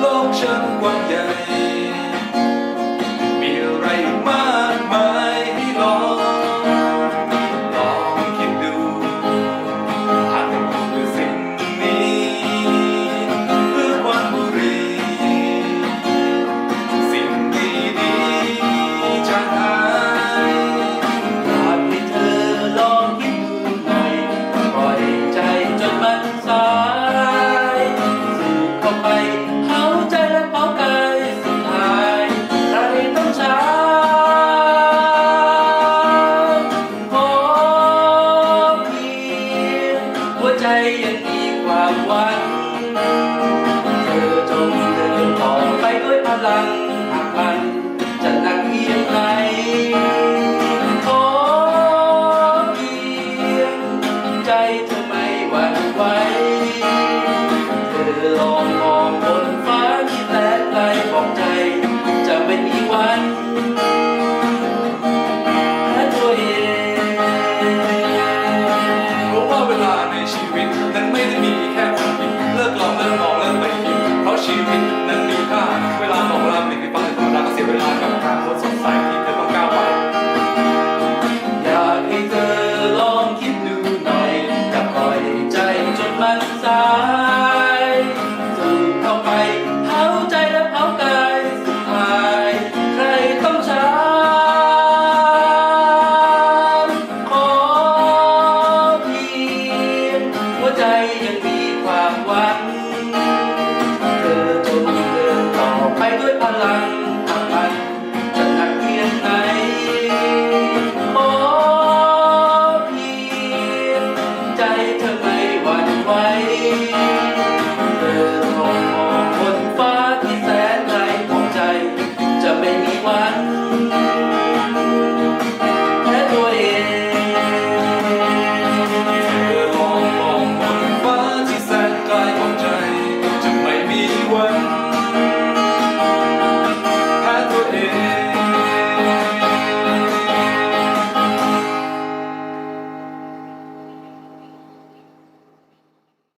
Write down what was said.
โลกช่ ใจยังมีความหวัง เธอจงเดินต่อไปด้วยพลังหากมันจะหนักเพียงไหนขอเพียงใจเธอไม่หวั่นไหว ชีวิต นั้นไม่ได้มีแค่วันหยิดเลิกลองเลิกมองเลิกไปคิดเพราะชีวิตนั้นมีค่าเวลาของเราไม่มีฟังแต่ธรรมดาก็เสียเวลากับการคนสดใสที่เธอต้องก้าวไปอยากให้เธอลองคิดดูหน่อยจะปล่อยใจจนมัน ยังมีความหวัง เธอจงเดินต่อไปด้วยพลังทั้งมัน